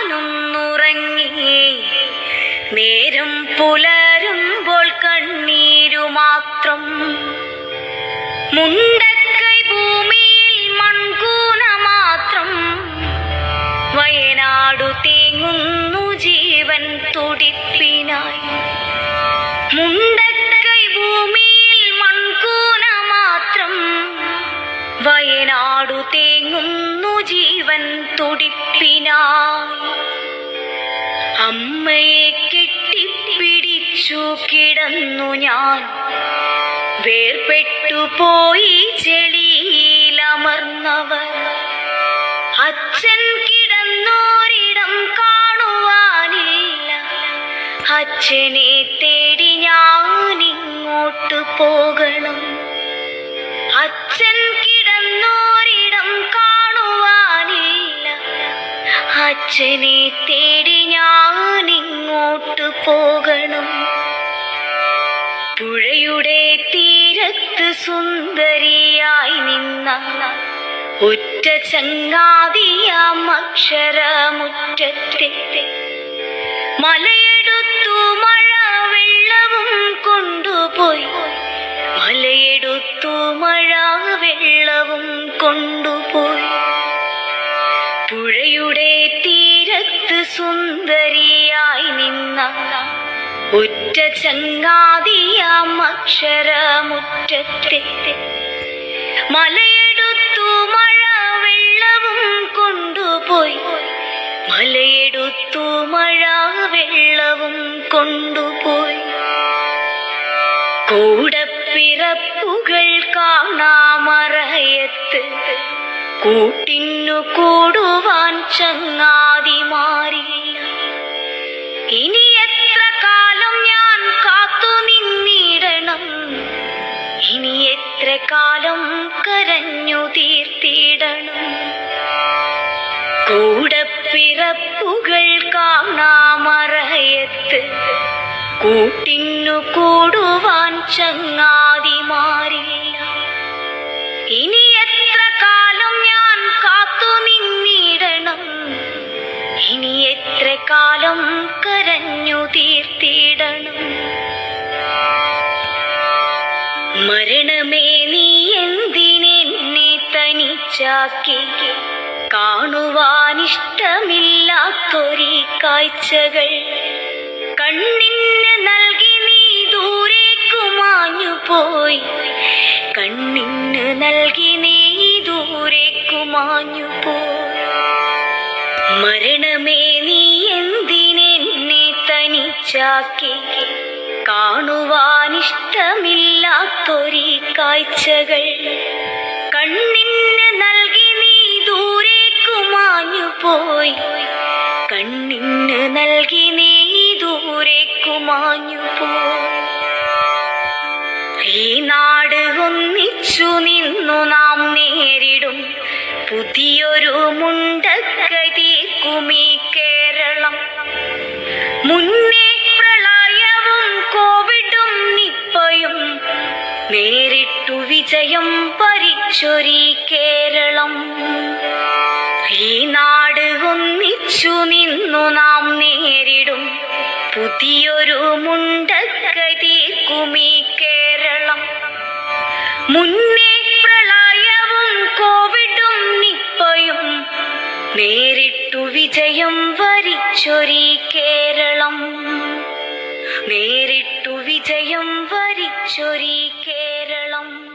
ഞാനൊന്നുറങ്ങി. നേരം പുലരുമ്പോൾ കണ്ണീരു മാത്രം മുണ്ടക്കൈ തുടിപ്പിനായി അമ്മയെ കെട്ടിപ്പിടിച്ചു കിടന്നു ഞാൻ. വേർപെട്ടു പോയി ചെളിയിലമർന്നവർ അച്ഛൻ കിടന്നോരിടം കാണുവാനില്ല. അച്ഛനെ തേടി ഞാൻ ഇങ്ങോട്ട് പോകണം. അച്ഛനെ തേടി ഞാൻ ഇങ്ങോട്ട് പോകണം. പുഴയുടെ തീരത്ത് സുന്ദരിയായി നിന്ന ഒറ്റ ചങ്ങാതിയാം അക്ഷരമുറ്റത്തെ. മലയെടുത്തു സുന്ദരിയായി നിന്ന ഒറ്റ ചങ്ങാതിയാം അക്ഷരമുറ്റത്തെ മലയെടുത്തു മഴ വെള്ളവും കൊണ്ടുപോയി. മലയെടുത്തു മഴ വെള്ളവും കൊണ്ടുപോയി. കൂടപ്പിറപ്പുകൾ കാണാമറയത്ത് കൂട്ടിന്നു കൂടുവാൻ ചങ്ങാതിമാരില്ല. ഇനി എത്ര കാലം ഞാൻ കാത്തു നിന്നിടണം? ഇനി എത്ര കാലം കരഞ്ഞു തീർത്തിടണം? കൂടപ്പിറപ്പുകൾ കാണാമറയത്ത് കൂട്ടിന്നു കൂടുവാൻ ചങ്ങാതിമാരില്ല ഇനി എത്ര കാലം കരഞ്ഞു തീർത്തിടണം? മരണമേ നീ എന്തിനെന്നെ തനിച്ചാക്കി? കാണുവാനിഷ്ടമില്ലാത്തൊരി കാഴ്ചകൾ കണ്ണിന് നൽകി നീ ദൂരേക്കു മാഞ്ഞു പോയി. കണ്ണിന് നൽകി നീ ദൂരേക്കു മാഞ്ഞു പോയി. മരണമേ നീ എന്തിനെന്നെ തനിച്ചാക്കി? കാണുവാനിഷ്ടമില്ലാത്തൊരി കാഴ്ചകൾ. കണ്ണിന് നൽകി നീ ദൂരേക്കു മാഞ്ഞു പോയി. കണ്ണിന് നൽകി നീ ദൂരേക്കു മാഞ്ഞു പോയി. ഈ നാട് ഒന്നിച്ചു നിന്നു നാം നേരിടും. പുതിയൊരു മുണ്ടക്കതീർക്കുമീ കേരളം. മുന്നേ പ്രളയവും കോവിഡും നിപ്പയും നേരിട്ടു വിജയം ഭരിച്ചൊരീ കേരളം. ഈ നാട് ഒന്നിച്ചു നിന്നു നാം നേരിടും പുതിയൊരു മുണ്ടക്കതീർക്കുമീ കേരളം. മുന്നേ വിജയം വരിച്ചൊരി കേരളം. വേറിട്ടു വിജയം വരിച്ചൊരി കേരളം.